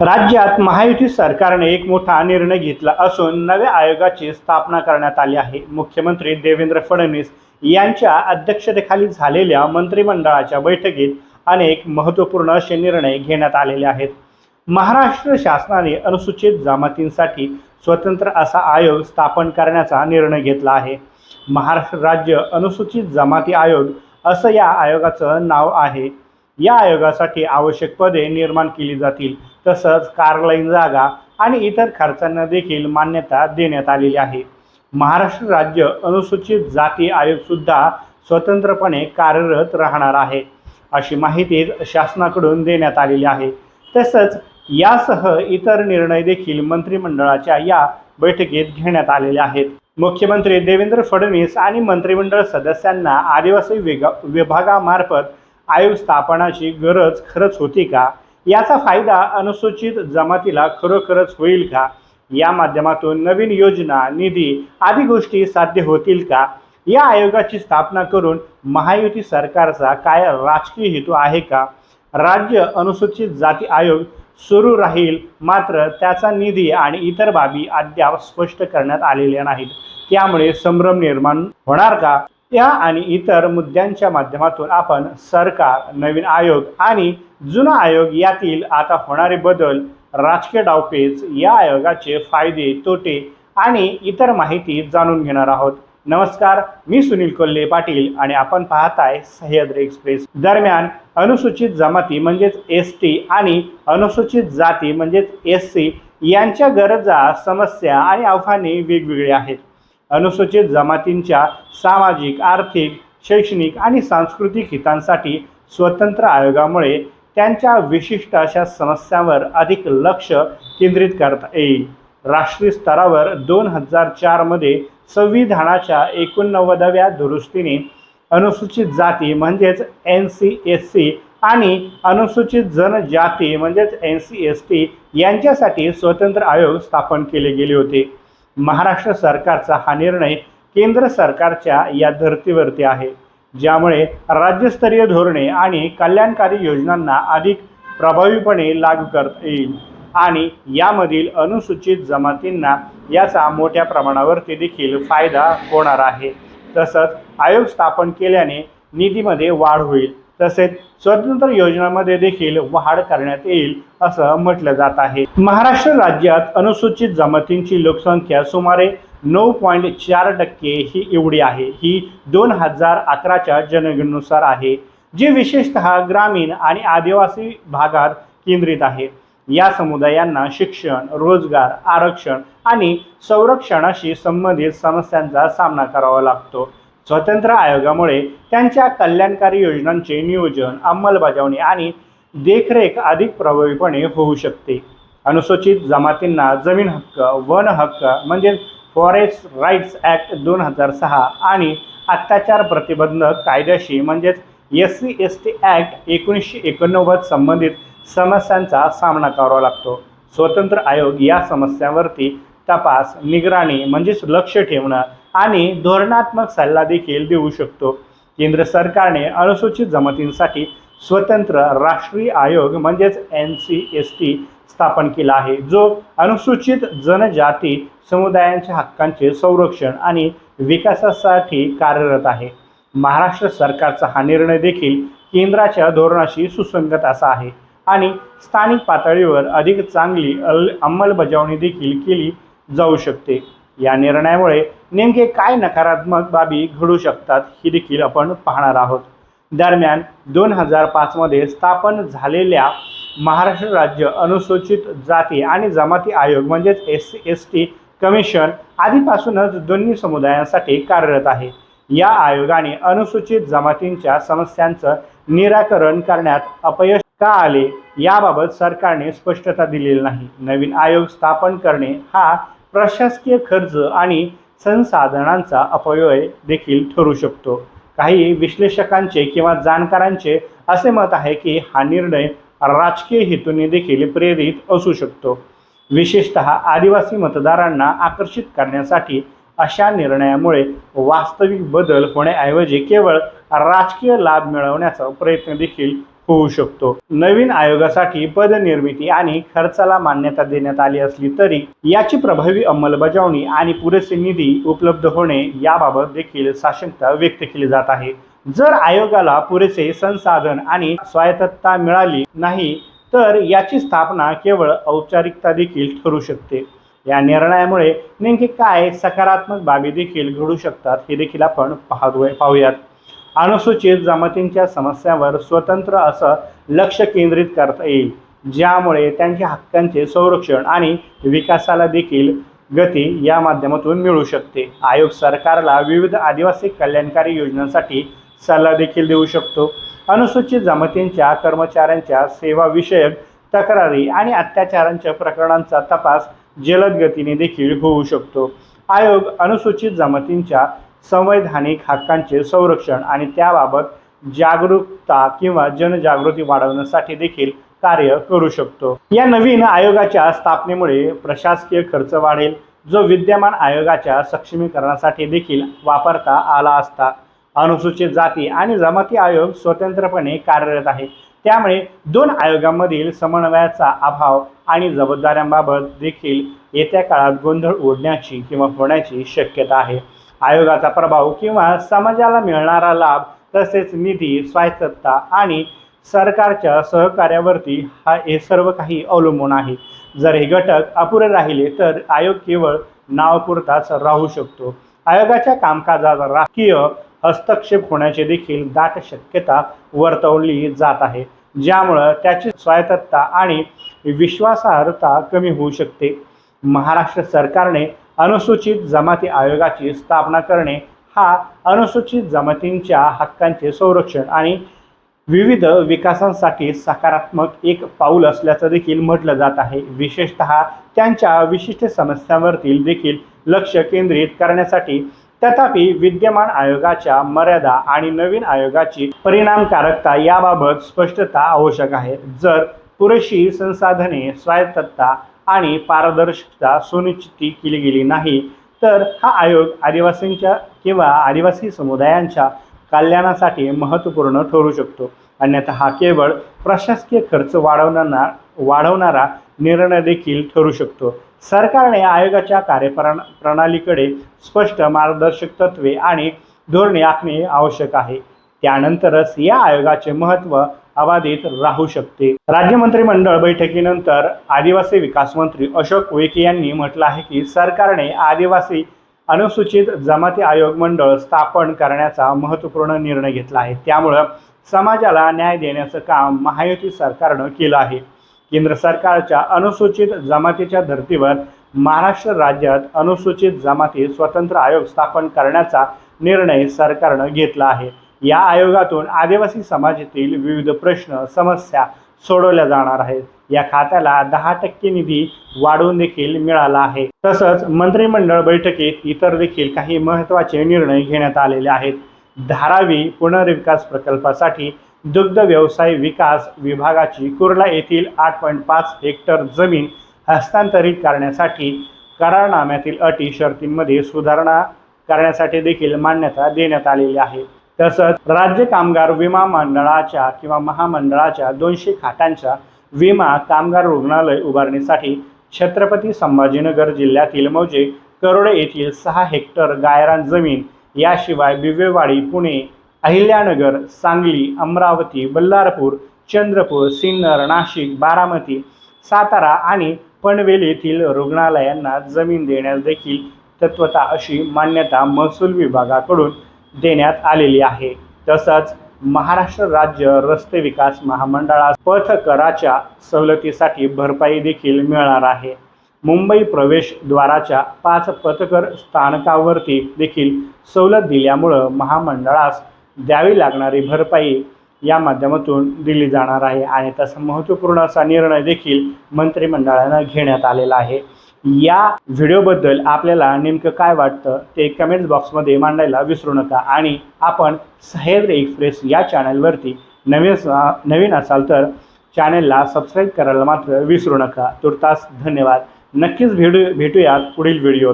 राज्यात महायुती सरकारने एक मोठा निर्णय घेतला असून नव्या आयोगाची स्थापना करण्यात आली आहे. मुख्यमंत्री देवेंद्र फडणवीस यांच्या अध्यक्षतेखाली झालेल्या मंत्रिमंडळाच्या बैठकीत अनेक महत्त्वपूर्ण असे निर्णय घेण्यात आलेले आहेत. महाराष्ट्र शासनाने अनुसूचित जमातींसाठी स्वतंत्र असा आयोग स्थापन करण्याचा निर्णय घेतला आहे. महाराष्ट्र राज्य अनुसूचित जमाती आयोग असं या आयोगाचं नाव आहे. या आयोगासाठी आवश्यक पदे निर्माण केली जातील तसंच कारलाईन जागा आणि इतर खर्चांना देखील मान्यता देण्यात आलेली आहे. महाराष्ट्र राज्य अनुसूचित जाती आयोगसुद्धा स्वतंत्रपणे कार्यरत राहणार आहे अशी माहिती शासनाकडून देण्यात आलेली आहे. तसंच यासह इतर निर्णय देखील मंत्रिमंडळाच्या या बैठकीत घेण्यात आलेले आहेत. मुख्यमंत्री देवेंद्र फडणवीस आणि मंत्रिमंडळ सदस्यांना आदिवासी विगा विभागामार्फत आयोग स्थापनाची गरज खरंच होती का? याचा फायदा अनुसूचित जमातीला खरोखरच होईल का? या माध्यमातून नवीन योजना निधी आदी गोष्टी साध्य होतील का? या आयोगाची स्थापना करून महायुती सरकारचा काय राजकीय हेतू आहे का? राज्य अनुसूचित जाती आयोग सुरू राहील मात्र त्याचा निधी आणि इतर बाबी अद्याप स्पष्ट करण्यात आलेल्या नाहीत. त्यामुळे संभ्रम निर्माण होणार का? या आणि इतर मुद्द्यांच्या माध्यमातून आपण सरकार नवीन आयोग आणि जुना आयोग यातील आता होणारे बदल राजकीय डावपेच या आयोगाचे फायदे तोटे आणि इतर माहिती जाणून घेणार आहोत. नमस्कार मी सुनील कोल्हे पाटील आणि आपण पाहताय सह्याद्री एक्सप्रेस. दरम्यान अनुसूचित जमाती म्हणजेच एस टी आणि अनुसूचित जाती म्हणजेच एस सी यांच्या गरजा समस्या आणि आव्हाने वेगवेगळी आहेत. अनुसूचित जमातींच्या सामाजिक आर्थिक शैक्षणिक आणि सांस्कृतिक हितांसाठी स्वतंत्र आयोगामुळे त्यांच्या विशिष्ट अशा समस्यांवर अधिक लक्ष केंद्रित करता येईल. राष्ट्रीय स्तरावर दोन हजार चारमध्ये संविधानाच्या एकोणनव्वदाव्या दुरुस्तीने अनुसूचित जाती म्हणजेच एन सी एस सी आणि अनुसूचित जनजाती म्हणजेच एन सी एस टी यांच्यासाठी स्वतंत्र आयोग स्थापन केले गेले होते. महाराष्ट्र सरकारचा हा निर्णय केंद्र सरकारच्या या धर्तीवरती आहे ज्यामुळे राज्यस्तरीय धोरणे आणि कल्याणकारी योजनांना अधिक प्रभावीपणे लागू करता येईल आणि यामधील अनुसूचित जमातींना याचा मोठ्या प्रमाणावरती देखील फायदा होणार आहे. तसंच आयोग स्थापन केल्याने निधीमध्ये वाढ होईल. तसेच स्वतंत्र योजनामध्ये देखील वाढ करण्यात येईल असं म्हटलं जात आहे. महाराष्ट्र राज्यात अनुसूचित जमातींची लोकसंख्या सुमारे नऊ पॉईंट चार टक्के ही एवढी आहे. ही दोन हजार अकराच्या जनगणनेनुसार आहे जी विशेषतः ग्रामीण आणि आदिवासी भागात केंद्रित आहे. या समुदायांना शिक्षण रोजगार आरक्षण आणि संरक्षणाशी संबंधित समस्यांचा सामना करावा लागतो. स्वतंत्र आयोगामुळे त्यांच्या कल्याणकारी योजनांचे नियोजन अंमलबजावणी आणि देखरेख अधिक प्रभावीपणे होऊ शकते. अनुसूचित जमातींना जमीन हक्क वन हक्क म्हणजेच फॉरेस्ट राईट्स ॲक्ट दोन हजार सहा आणि अत्याचार प्रतिबंधक कायद्याशी म्हणजेच S C S T act एकोणीसशे एकोणनव्वद संबंधित समस्यांचा सामना करावा लागतो. स्वतंत्र आयोग या समस्यांवरती तपास निगराणी म्हणजेच लक्ष ठेवणं आणि धोरणात्मक सल्ला देखील देऊ शकतो. केंद्र सरकारने अनुसूचित जमातींसाठी स्वतंत्र राष्ट्रीय आयोग म्हणजेच एन सी एस टी स्थापन केला आहे जो अनुसूचित जनजाती समुदायांच्या हक्कांचे संरक्षण आणि विकासासाठी कार्यरत आहे. महाराष्ट्र सरकारचा हा निर्णय देखील केंद्राच्या धोरणाशी सुसंगत असा आहे आणि स्थानिक पातळीवर अधिक चांगली अल अंमलबजावणी देखील केली जाऊ शकते. या निर्णयामुळे नेमके काय नकारात्मक बाबी घडू शकतात ही देखील आपण पाहणार आहोत. दरम्यान दोन हजार पाचमध्ये स्थापन झालेल्या महाराष्ट्र राज्य अनुसूचित जाती आणि जमाती आयोग म्हणजेच S C S T commission आधीपासूनच दोन्ही समुदायांसाठी कार्यरत आहे. या आयोगाने अनुसूचित जमातींच्या समस्यांचं निराकरण करण्यात अपयश का आले याबाबत सरकारने स्पष्टता दिलेली नाही. नवीन आयोग स्थापन करणे हा प्रशासकीय खर्च आणि संसाधनांचा अपव्यय देखील ठरू शकतो. काही विश्लेषकांचे किंवा जाणकारांचे असे मत आहे की हा निर्णय राजकीय हेतूने देखील प्रेरित असू शकतो. विशेषतः आदिवासी मतदारांना आकर्षित करण्यासाठी अशा निर्णयामुळे वास्तविक बदल होण्याऐवजी केवळ राजकीय लाभ मिळवण्याचा प्रयत्न देखील होऊ शकतो. नवीन आयोगासाठी पदनिर्मिती आणि खर्चाला मान्यता देण्यात आली असली तरी याची प्रभावी अंमलबजावणी आणि पुरेसे निधी उपलब्ध होणे याबाबत देखील साशंकता व्यक्त केली जात आहे. जर आयोगाला पुरेसे संसाधन आणि स्वायत्तता मिळाली नाही तर याची स्थापना केवळ औपचारिकता देखील ठरू शकते. या निर्णयामुळे नेमके काय सकारात्मक बाबी देखील घडू शकतात हे देखील आपण पाहतोय पाहूयात. अनुसूचित जमातींच्या समस्यांवर स्वतंत्र असं लक्ष केंद्रित करता येईल ज्यामुळे त्यांच्या हक्कांचे संरक्षण आणि विकासाला देखील गती या माध्यमातून मिळू शकते. आयोग सरकारला विविध आदिवासी कल्याणकारी योजनांसाठी सल्ला देखील देऊ शकतो. अनुसूचित जमातींच्या कर्मचाऱ्यांच्या सेवाविषयक तक्रारी आणि अत्याचारांच्या प्रकरणांचा तपास जलद गतीने देखील होऊ शकतो. आयोग अनुसूचित जमातींच्या संवैधानिक हक्कांचे संरक्षण आणि त्याबाबत जागरूकता किंवा जनजागृती वाढवण्यासाठी देखील कार्य करू शकतो. या नवीन आयोगाच्या स्थापनेमुळे प्रशासकीय खर्च वाढेल जो विद्यमान आयोगाच्या सक्षमीकरणासाठी देखील वापरता आला असता. अनुसूचित जाती आणि जमाती आयोग स्वतंत्रपणे कार्यरत आहे. त्यामुळे दोन आयोगांमधील समन्वयाचा अभाव आणि जबाबदाऱ्यांबाबत देखील येत्या काळात गोंधळ ओढण्याची किंवा होण्याची शक्यता आहे. आयोगाचा प्रभाव किंवा समाजाला मिळणारा लाभ तसेच निधी स्वायत्तता आणि सरकारच्या सहकार्यावरती हा हे सर्व काही अवलंबून आहे. जर हे घटक अपुरे राहिले तर आयोग केवळ नावपुरताच राहू शकतो. आयोगाच्या कामकाजात राजकीय हस्तक्षेप होण्याची देखील दाट शक्यता वर्तवली जात आहे ज्यामुळं त्याची स्वायत्तता आणि विश्वासार्हता कमी होऊ शकते. महाराष्ट्र सरकारने अनुसूचित जमाती आयोगाची स्थापना करणे हा अनुसूचित जमातींच्या हक्कांचे संरक्षण आणि विविध विकासांसाठी सकारात्मक एक पाऊल असल्याचं देखील म्हटलं जात आहे. विशेषतः त्यांच्या विशिष्ट समस्यांवरती देखील लक्ष केंद्रित करण्यासाठी तथापि विद्यमान आयोगाच्या मर्यादा आणि नवीन आयोगाची परिणामकारकता याबाबत स्पष्टता आवश्यक आहे. जर पुरेशी संसाधने स्वायत्तता आणि पारदर्शकता सुनिश्चित केली गेली नाही तर हा आयोग आदिवासींच्या किंवा आदिवासी समुदायांच्या कल्याणासाठी महत्त्वपूर्ण ठरू शकतो. अन्यथा हा केवळ प्रशासकीय खर्च वाढवणारा वाढवणारा निर्णय देखील ठरू शकतो. सरकारने आयोगाच्या कार्यप्रण प्रणालीकडे स्पष्ट मार्गदर्शक तत्वे आणि धोरणे आखणे आवश्यक आहे. त्यानंतरच या आयोगाचे महत्त्व अबाधित राहू शकते. राज्य मंत्रिमंडळ बैठकीनंतर आदिवासी विकास मंत्री अशोक उईके यांनी म्हटलं आहे की सरकारने आदिवासी अनुसूचित जमाती आयोग मंडळ स्थापन करण्याचा महत्त्वपूर्ण निर्णय घेतला आहे. त्यामुळं समाजाला न्याय देण्याचं काम महायुती सरकारनं केलं आहे. केंद्र सरकारच्या अनुसूचित जमातीच्या धर्तीवर महाराष्ट्र राज्यात अनुसूचित जमाती स्वतंत्र आयोग स्थापन करण्याचा निर्णय सरकारनं घेतला आहे. या आयोगातून आदिवासी समाजातील विविध प्रश्न समस्या सोडवल्या जाणार आहेत. या खात्याला दहा टक्के निधी वाढवून देखील मिळाला आहे. तसंच मंत्रिमंडळ बैठकीत इतर देखील काही महत्त्वाचे निर्णय घेण्यात आलेले आहेत. धारावी पुनर्विकास प्रकल्पासाठी दुग्ध व्यवसाय विकास विभागाची कुर्ला येथील आठ पॉईंट पाच हेक्टर जमीन हस्तांतरित करण्यासाठी करारनाम्यातील अटी शर्तींमध्ये सुधारणा करण्यासाठी देखील मान्यता देण्यात आलेली आहे. तसंच राज्य कामगार विमा मंडळाच्या किंवा महामंडळाच्या दोनशे खाटांच्या विमा कामगार रुग्णालय उभारणीसाठी छत्रपती संभाजीनगर जिल्ह्यातील मौजे करोडे येथील सहा हेक्टर गायरान जमीन याशिवाय बिवेवाडी पुणे अहिल्यानगर सांगली अमरावती बल्लारपूर चंद्रपूर सिन्नर नाशिक बारामती सातारा आणि पनवेल येथील रुग्णालयांना जमीन देण्यास देखील तत्वता अशी मान्यता महसूल विभागाकडून देण्यात आलेली आहे. तसंच महाराष्ट्र राज्य रस्ते विकास महामंडळास पथकराच्या सवलतीसाठी भरपाई देखील मिळणार आहे. मुंबई प्रवेशद्वाराच्या पाच पथकर स्थानकावरती देखील सवलत दिल्यामुळं महामंडळास द्यावी लागणारी भरपाई या माध्यमातून दिली जाणार आहे. आणि तसा महत्त्वपूर्ण असा निर्णय देखील मंत्रिमंडळानं घेण्यात आलेला आहे. या व्हिडिओबद्दल आपल्याला नेमकं काय वाटतं ते कमेंट्स बॉक्समध्ये मांडायला विसरू नका. आणि आपण सह्याद्री एक्सप्रेस या चॅनलवरती नवीन नवीन असाल तर चॅनलला सबस्क्राईब करायला मात्र विसरू नका. तुर्तास धन्यवाद. नक्कीच भेटू भेटूयात पुढील व्हिडिओ